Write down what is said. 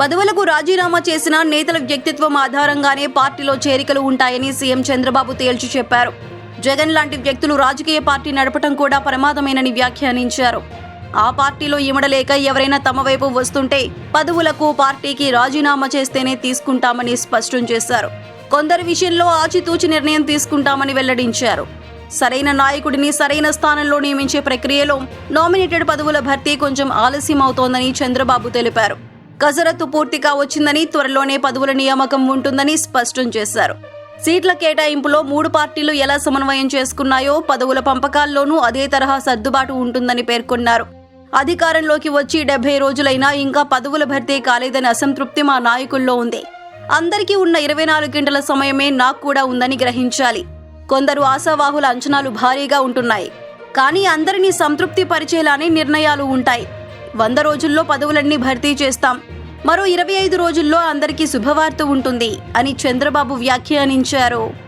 పదవులకు రాజీనామా చేసిన నేతల వ్యక్తిత్వం ఆధారంగానే పార్టీలో చేరికలు ఉంటాయని సీఎం చంద్రబాబు తేల్చి చెప్పారు. జగన్ లాంటి వ్యక్తులు రాజకీయ పార్టీ నడపటం కూడా ప్రమాదమేనని వ్యాఖ్యానించారు. ఆ పార్టీలో ఇమడలేక ఎవరైనా తమ వైపు వస్తుంటే పదవులకు పార్టీకి రాజీనామా చేస్తేనే తీసుకుంటామని స్పష్టం చేశారు. కొందరి విషయంలో ఆచితూచి నిర్ణయం తీసుకుంటామని వెల్లడించారు. సరైన నాయకుడిని సరైన స్థానంలో నియమించే ప్రక్రియలో నామినేటెడ్ పదవుల భర్తీ కొంచెం ఆలస్యం అవుతోందని చంద్రబాబు తెలిపారు. కసరత్తు పూర్తిగా వచ్చిందని త్వరలోనే పదవుల నియామకం ఉంటుందని స్పష్టం చేశారు. సీట్ల కేటాయింపులో మూడు పార్టీలు ఎలా సమన్వయం చేసుకున్నాయో పదవుల పంపకాల్లోనూ అదే తరహా సర్దుబాటు ఉంటుందని పేర్కొన్నారు. అధికారంలోకి వచ్చి డెబ్బై రోజులైనా ఇంకా పదవుల భర్తీ కాలేదని అసంతృప్తి మా నాయకుల్లో ఉంది. అందరికీ ఉన్న ఇరవై నాలుగు గంటల సమయమే నాకు కూడా ఉందని గ్రహించాలి. కొందరు ఆశావాహుల అంచనాలు భారీగా ఉంటున్నాయి. కానీ అందరినీ సంతృప్తి పరిచేలానే నిర్ణయాలు ఉంటాయి. వంద రోజుల్లో పదవులన్నీ భర్తీ చేస్తాం. మరో ఇరవై ఐదు రోజుల్లో అందరికీ శుభవార్త ఉంటుంది అని చంద్రబాబు వ్యాఖ్యానించారు.